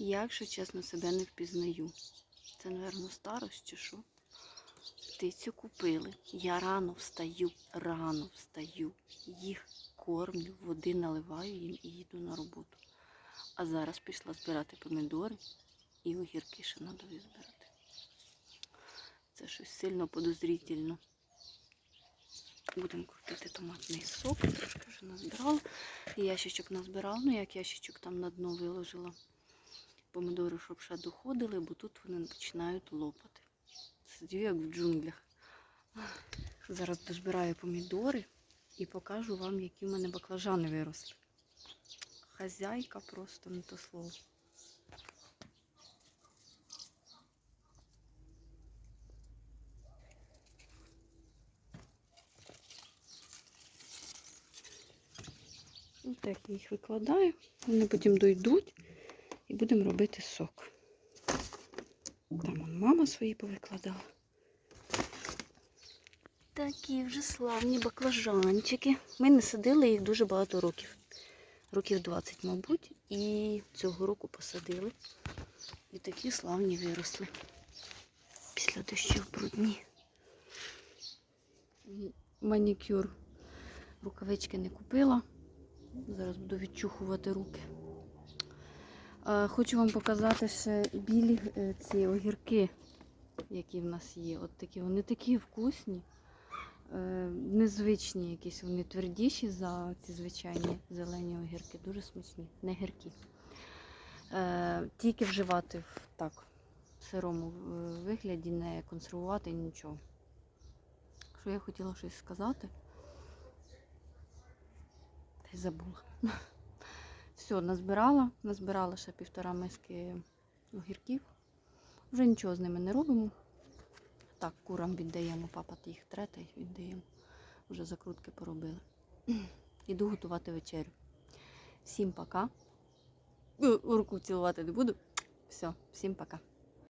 Якщо чесно, себе не впізнаю. Це, напевно, старость чи що. Птицю купили. Я рано встаю, рано встаю. Їх кормлю, води наливаю їм і їду на роботу. А зараз пішла збирати помідори і огірки ще треба збирати. Це щось сильно подозрительно. Будемо крутити томатний сок. Трошки вже назбирала. Ящичок назбирала, ну як ящичок там на дно виложила помідори, щоб ще доходили, бо тут вони починають лопати. Сидю як в джунглях. Зараз дозбираю помідори і покажу вам, які в мене баклажани виросли. Хазяйка просто не то слово. Так я їх викладаю. Вони потім дойдуть і будемо робити сок. Там мама свої повикладала. Такі вже славні баклажанчики. Ми не садили їх дуже багато років. Років 20, мабуть, і цього року посадили. І такі славні виросли. Після дощів брудні. Манікюр. Рукавички не купила. Зараз буду відчухувати руки. Е, Хочу вам показати ще білі е, ці огірки, які в нас є. От такі, вони такі вкусні, е, незвичні якісь, вони твердіші за ці звичайні зелені огірки, дуже смачні, не гіркі. Тільки вживати в так, сирому вигляді, не консервувати нічого. Що я хотіла щось сказати? Та й забула. Все, назбирала, назбирала ще півтора миски огірків. Вже нічого з ними не робимо. Так, курам віддаємо, папа їх трета віддаємо. Вже закрутки поробили. Іду готувати вечерю. Всім пока. Е, Руку цілувати не буду. Все, всім пока.